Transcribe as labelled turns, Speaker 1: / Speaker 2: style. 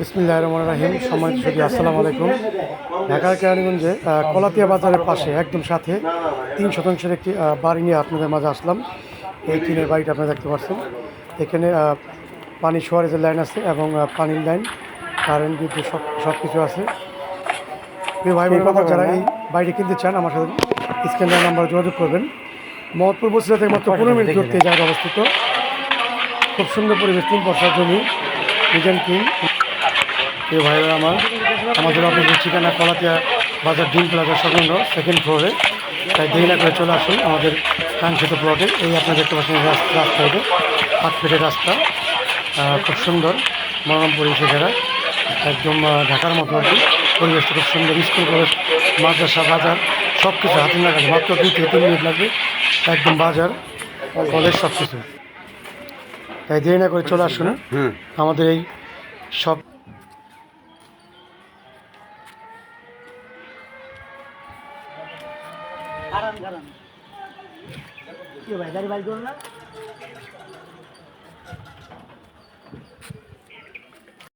Speaker 1: বিসমিল্লাহ রহমান রাহিম। সম্মানিত সুদী আসসালামু আলাইকুম। ঢাকার কেরানীগঞ্জে কলাতিয়া বাজারের পাশে একদম সাথে তিন শতাংশের একটি বাড়ি নিয়ে আপনাদের মাঝে আসলাম। এই টিনের বাড়িটা আপনারা দেখতে পাচ্ছেন। এখানে পানি সোয়ারেজের লাইন আছে এবং পানির লাইন কারেন্ট বিদ্যুৎ সব সব কিছু আছে ভাই যারা এই বাড়িটি কিনতে চান আমার সাথে স্ক্যানার নাম্বার যোগাযোগ করবেন। মহৎপুর বসিলা থেকে মাত্র পনেরো মিনিট দূরত্বে এই অবস্থিত খুব সুন্দর পরিবেশ তিন বর্ষার জমি ডিজাইন কিন প্রিয় ভাইরা আমার আমাদের অফিসের ঠিকানা কলাতিয়া বাজার ডিম প্লাজার সংলগ্ন সেকেন্ড ফ্লোরে তাই দেরি না করে চলে আসুন আমাদের কাঙ্ক্ষিত প্লটে এই আপনার দেখতে পাচ্ছেন রাস্তা রাস্তা এটা আট ফিটের রাস্তা খুব সুন্দর মনোরম পরিবেশে ঘেরা একদম ঢাকার মতো আর কি। পরিবেশটা খুব সুন্দর স্কুল কলেজ মাদ্রাসা বাজার সব কিছু হাতে লাগাবে মাত্র দুই থেকে তিন মিনিট লাগবে একদম বাজার কলেজ সব কিছু তাই দেরি না করে চলে আসুন আমাদের এই সব
Speaker 2: আরাম গারাম কি ভাই গাড়ি বাড়ি করো না?